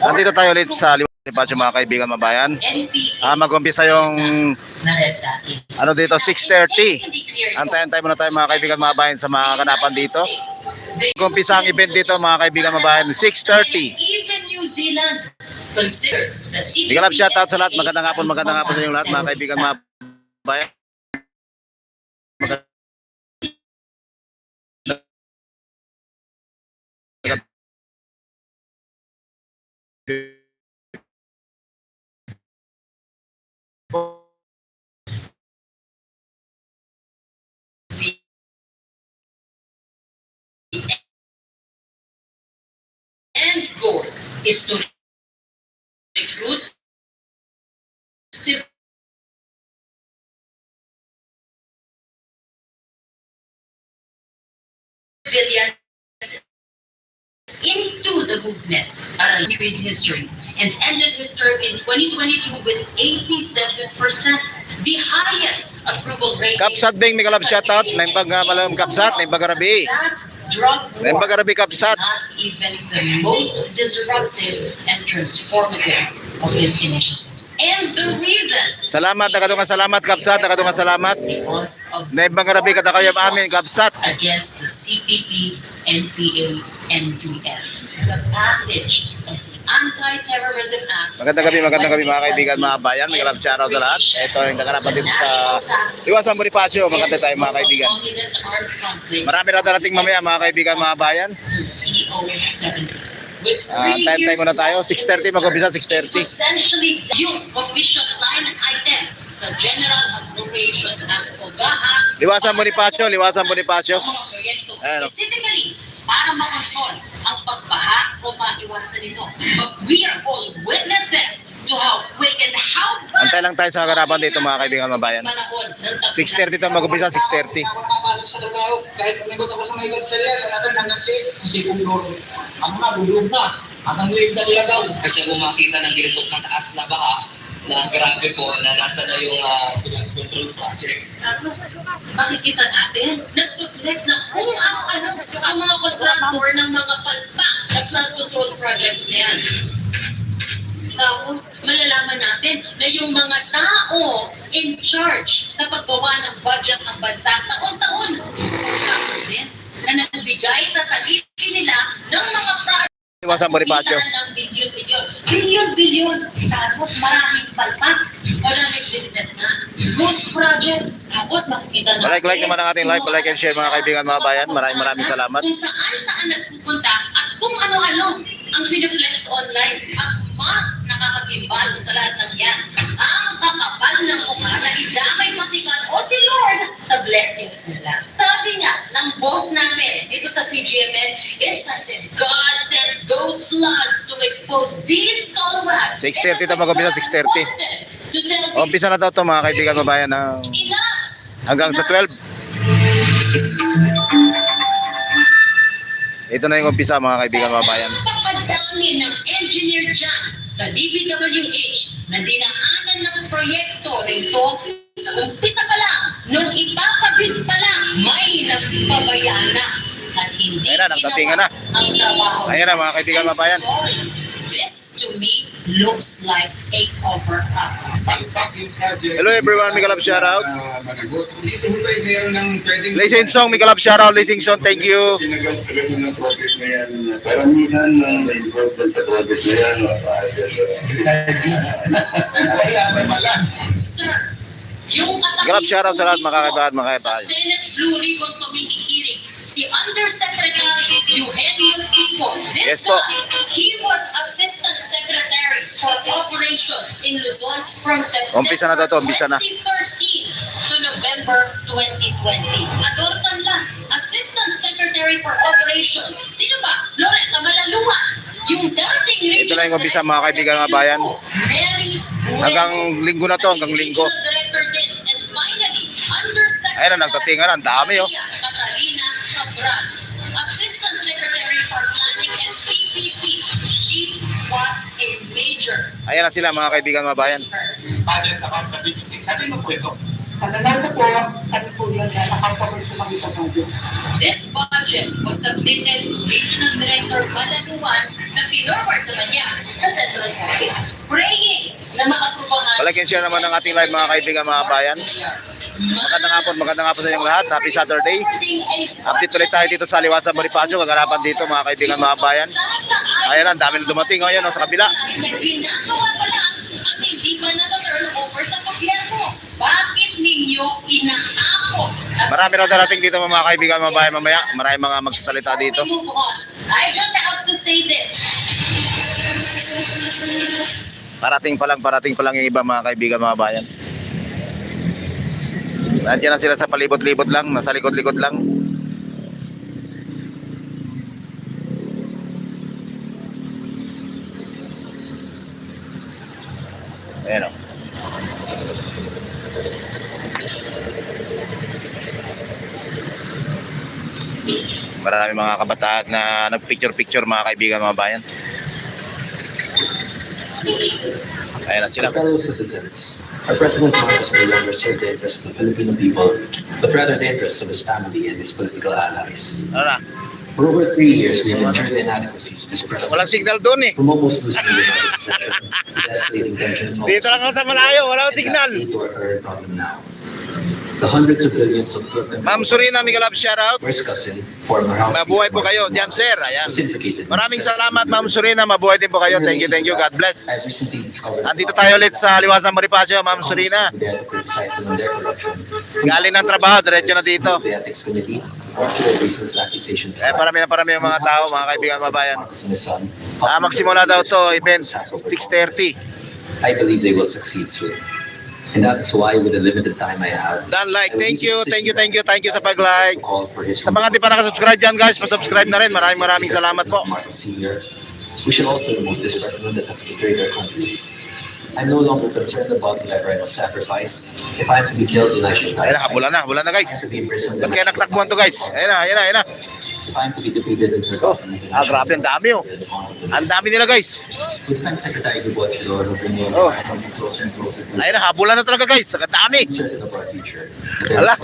Nandito tayo ulit sa Liwa Bonifacio mga kaibigan mabayan. Ah, mag-umpisa yung ano dito 6:30. Antayin-tayo muna tayo mga kaibigan mabayan sa mga kanapan dito. Mag-umpisa ang event dito mga kaibigan mabayan 6:30. Even New Zealand consider the CPP Big love shoutout sa lahat. Magandang hapon, magandang hapon sa inyong lahat mga kaibigan mabayan. Magandang is to recruit civilians into the movement para increase history and ended his term in 2022 with 87%, the highest approval rate. Kapsat Bing, may kalab shoutout. Naimbag nga malam kapsat, naimbag arabi. That drug war not even the most disruptive and transformative of his initiatives. And the reason Salamat, nakatungan salamat kapsat, nakatungan salamat. because of Naimbag arabi kada kayo amin kapsat. against the CPP, NPA, NDF. The passage Anti-Terrorism Act. Magandang gabi, magandang gabi mga kaibigan, mga bayan. May kalab shoutout sa lahat. Ito yung nakarapan dito sa Iwasan Bonifacio. Maganda tayo mga kaibigan. Marami na darating mamaya mga kaibigan, mga bayan. Ah, time time muna tayo. 6:30 mag-umpisa, 6:30. Potentially yung official line item sa General Appropriations Act o GAA Liwasan Bonifacio, liwasan Bonifacio. oh. specifically para makontrol pagbaha o maiwasan ito. But we are all witnesses to how quick and how bad Antay lang tayo sa karapan dito mga kaibigan, mga bayan. panahon ng 6:30 ito mag-umpisa, 6:30. Ako nakapalok sa trabaho, kahit nagot ako sa mga sariya, natin hanggang late, kasi kung ang na, bubulog na, hanggang late na nila daw. kasi kung makita ng ganitong kataas na baha na grabe po na nasa na yung uh, control project. Tapos, makikita natin, nagpo-flex na kung ano-ano ang mga contractor ng mga palpa sa flood control projects na yan. Tapos, malalaman natin na yung mga tao in charge sa paggawa ng budget ng bansa taon-taon. Na nagbigay sa sarili nila ng mga project Liwasan Bonifacio. ng bilyon-bilyon. Bilyon-bilyon. Tapos maraming palpak. Maraming business na. Ghost projects. Tapos makikita natin. Like, like naman ang ating live, like and share mga kaibigan, mga bayan. Maraming maraming salamat. Kung saan-saan nagpupunta at kung ano-ano ang piniflex online. Ang mas nakakagimbal sa lahat ng yan. Ang kakapal ng mukha na idamay masikat o si Lord sa blessings nila. Sabi nga ng boss namin dito sa PGMN, it's as if God sent those slugs to expose these scallywags. 6:30 ito 6:30. To tell these Umpisa na daw ito mga kaibigan, mga bayan. ng enough! hanggang sa 12. Ito na yung umpisa mga kaibigan, mga bayan. Papadami ng engineer dyan sa DBWH na dinaanan ng proyekto nito sa umpisa pa lang, nung ipapabid pa lang, may nagpabayana at hindi Ayan na, nagdatingan na. ang trabaho. Ayan na, mga kaibigan, mga bayan. Sorry, This to me looks like a cover up. Hello everyone, Miguel Love. Dito ho meron ng pwedeng... Lacing Song, Miguel Love shoutout. Lacing Song, thank you. Sinagot ko rin ng project na yan. Karamihan ng na-involved sa project na yan. Wala na pala. Sir, Grab shoutout sa lahat, mga kaibigan, mga kaibigan. Sa Senate Blue Ribbon Committee hearing, si Undersecretary Eugenio Pico. This Yes guy, he was Assistant Secretary for Operations in Luzon from September Umpisa na daw to, umpisa na. 2013 to November 2020. Ador Tanlas, Assistant Secretary for Operations. Sino ba? Loretta Malaluwa. Yung dating Ito na yung umpisa, mga kaibigan, mga bayan. Hanggang linggo na to, hanggang linggo. Ayan na, nagtatingan na, ang dami, oh. Ayan na sila mga kaibigan, mga bayan. Budget accountability. Sabi mo po ito. Pagkakal po, kami po yun na nakapagod sa mga kapatid. This budget was submitted to Regional Director Balanuan na finorward naman niya sa Central Office. Praying na makaprubahan. Palagyan share naman ng ating live mga kaibigan mga bayan. Magandang hapon, magandang hapon sa inyong lahat. Happy Saturday. Update ulit tayo dito sa Liwasan Bonifacio. Kagarapan dito mga kaibigan mga bayan. Ayan ang dami na dumating ngayon oh, sa kabila. Ginagawa pa lang ang hindi pa na-turn over sa gobyerno. Bakit ninyo inaako? Marami raw darating dito mga kaibigan mga bayan mamaya. Marami mga magsasalita dito. I just have to say this. Parating pa lang, parating pa lang yung iba mga kaibigan mga bayan. Nandiyan na sila sa palibot-libot lang, nasa likod-likod lang. Ayan o. Marami mga kabataan na nagpicture-picture mga kaibigan mga bayan. Ayan na sila. Fellow citizens, our President Marcos no longer serve the interests of the Filipino people, but rather the interests of his family and his political allies. Na? For over three years, we have endured the inadequacies of this president. Walang signal doon eh. From almost losing the United States, escalating tensions, Dito lang ako sa malayo, wala akong signal. to our current problem now. The hundreds of billions of Ma'am Surina, Love, shout out. first cousin, former House Mabuhay po kayo. Diyan, sir. Ayan. Maraming salamat, Ma'am Surina. Mabuhay din po kayo. Thank you, thank you. God bless. Andito tayo ulit sa Liwasan Bonifacio, Ma'am Surina. Galing ng trabaho, diretso na dito. Eh, parami na parami yung mga tao, mga kaibigan, mga bayan. Marcos and his son. Ah, magsimula daw to, event 6.30. I believe they will succeed soon. And that's why with the limited time I have, Dan like, thank you, thank you, thank you, thank you sa pag-like. Sa mga di pa nakasubscribe dyan guys, pa-subscribe na rin. Maraming maraming salamat po. We should also remove this president that has betrayed our country. I'm no longer concerned about the right of sacrifice. If I'm to be killed, then I should die. Ayun na, habulan na, habulan na guys. Ba't kaya I should naktakbuhan to guys? Ayun na, ayun na, ayun na. If I'm to be defeated and forgotten, then Ah, I grabe, ang dami oh. Ang dami nila guys. With Defense Secretary Dubois Chidoro Oh. Ayun na, habulan na talaga guys. Ang dami. Ala.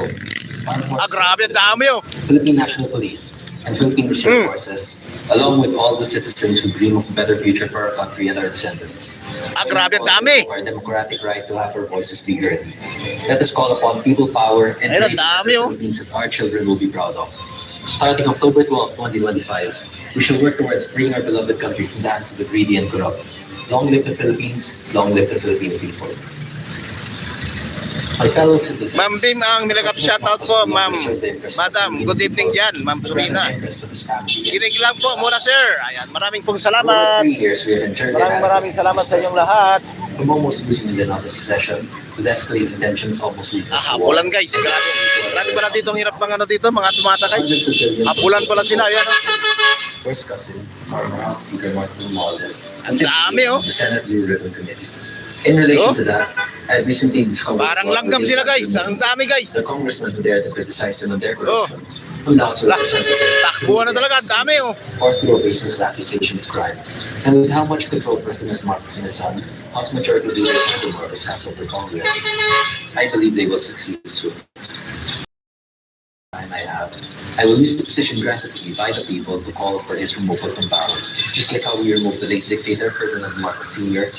Ah, grabe, ang dami oh. Philippine National Police and Philippine Mm. Reserve Forces, along with all the citizens who dream of a better future for our country and our descendants. Ah, grabe, dami. Our democratic right to have our voices be heard. Let us call upon people power and Ayun, dami, oh. Philippines that our children will be proud of. Starting October 12, 2025, we shall work towards freeing our beloved country from the hands of the greedy and corrupt. Long live the Philippines, long live the Filipino people. Ma'am Bim ang nilagap shoutout po, ma'am. Madam, good evening dyan, ma'am Surina. Kinig lang po muna sir. Ayan, maraming pong salamat. Maraming maraming salamat sa inyong lahat. From almost losing the United session, with escalating tensions almost leading us Ah, habulan guys. Grabe. Grabe pala dito ang hirap mga ano dito, mga sumasakay. Billions Habulan pala sila. Ayan. oh. First cousin, former House Speaker Martin Romualdez. Ang dami, oh. The Senate Blue Ribbon Committee. In relation Oh. to that, I recently discovered. Parang langgam sila guys. Ang dami guys. The congressman who dared to criticize them on their Oh. corruption. Who now serves Lah, as Senator takbuhan na talaga. Ang dami oh. or through a baseless accusation of crime. And with how much control President Marcos and his son, House Majority Leader Senator Marcos has over Congress, I believe they will succeed soon. Time I have, I will use the position granted to me by the people to call for his removal from power, just like how we removed the late dictator Ferdinand Marcos Sr.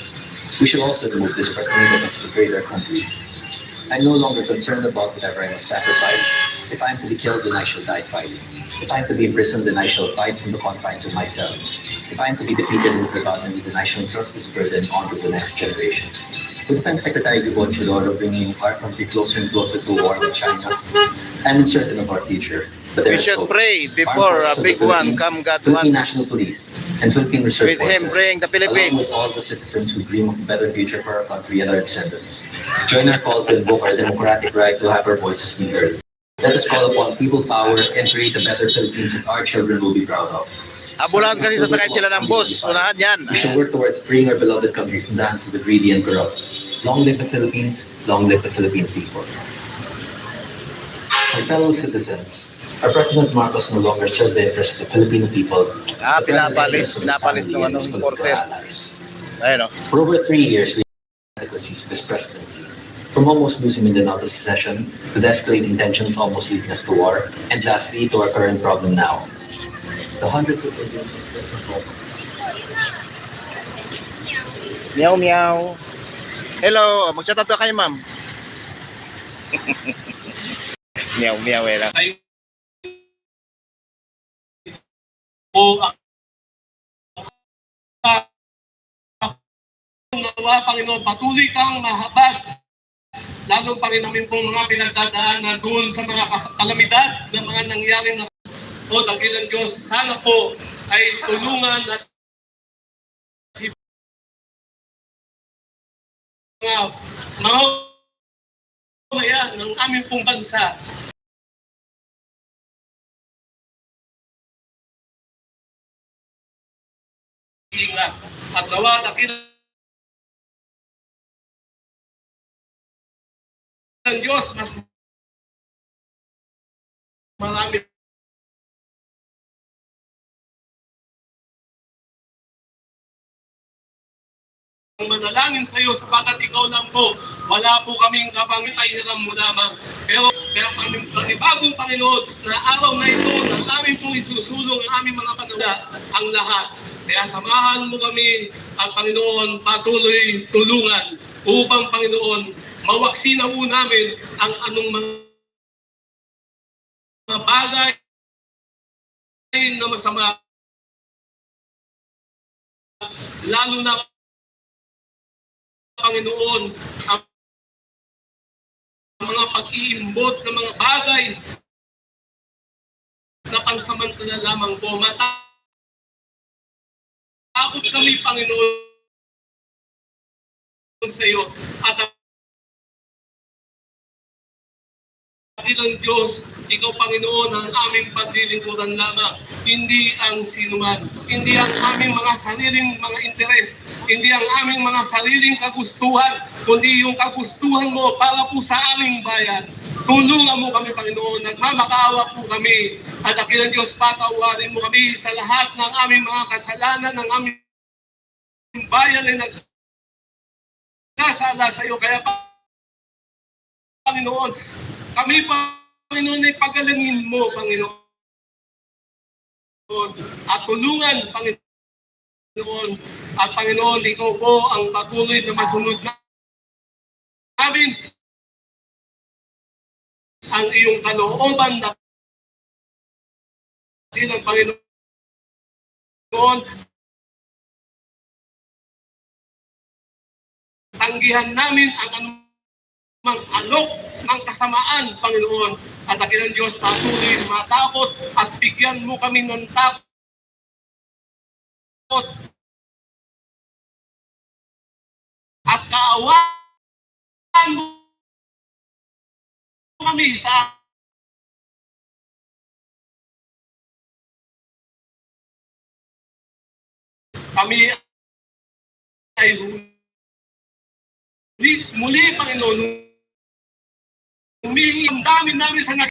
We should also remove this president that has betrayed our country. I'm no longer concerned about whatever I must sacrifice. If I'm to be killed, then I shall die fighting. If I'm to be imprisoned, then I shall fight from the confines of my cell. If I'm to be defeated and forgotten, then I shall trust this burden onto the next generation. With Defense Secretary Yvonne Chidoro bringing our country closer and closer to war with China, I'm uncertain of our future. But there We is should hope. pray before a big one come God wants. National Police and Philippine Reserve With him Forces, bring the along Philippines. with all the citizens who dream of a better future for our country and our descendants. Join our call to invoke our democratic right to have our voices be heard. Let us call upon people power and create a better Philippines that our children will be proud of. Habulan kasi sasakay sila ng bus. Unahan yan. We shall work towards freeing our beloved country from the hands of the greedy and corrupt. Long live the Philippines, long live the Philippine people. My fellow citizens, our President Marcos no longer serves the interests of Filipino people. Ah, pinapalis. of Pinapalis ng anong allies. Ayun oh. For over three years, we had this presidency. From almost losing Mindanao to secession, to the escalating tensions almost leading us to war, and lastly, to our current problem now. The hundreds of millions of people Meow meow. Hello, magchat to kayo ma'am. meow meow eh lang. O ang nawa, Panginoon, patuloy kang mahabag. Lalo pa rin namin pong mga pinagdadaanan doon sa mga kalamidad na mga nangyari na o dakilang Diyos, sana po ay tulungan at mga maya ng aming pong bansa ingat at gawa dakilang ng Diyos mas marami ang manalangin sa iyo sapagat ikaw lang po. Wala po kaming kapangyarihan mo lamang. Pero kaya kami panibagong Panginoon na araw na ito na amin pong isusulong ang aming mga panawala ang lahat. Kaya samahan mo kami ang Panginoon patuloy tulungan upang Panginoon mawaksi na po namin ang anong mga bagay na masama lalo na Panginoon ang mga pag-iimbot ng mga bagay na pansamantala lamang po. Matakot kami, Panginoon, sa iyo. At ang ng Diyos, Ikaw, Panginoon, ang aming paglilingkuran lamang. Hindi ang sinuman. Hindi ang aming mga sariling mga interes. Hindi ang aming mga sariling kagustuhan. Kundi yung kagustuhan mo para po sa aming bayan. Tulungan mo kami, Panginoon. Nagmamakaawa po kami. At akin ng Diyos, patawarin mo kami sa lahat ng aming mga kasalanan ng aming bayan ay nag nasala sa iyo. Kaya, Panginoon, kami, Panginoon, ay pagalangin mo, Panginoon. At tulungan, Panginoon. At Panginoon, ikaw po ang patuloy na masunod na namin ang iyong kalooban na ng Panginoon. Tanggihan namin ang anumang alok ng kasamaan, Panginoon. At akin ng Diyos, patuloy matakot at bigyan mo kami ng takot at kaawaan mo kami sa kami ay muli Panginoon, humihingi ang dami namin sa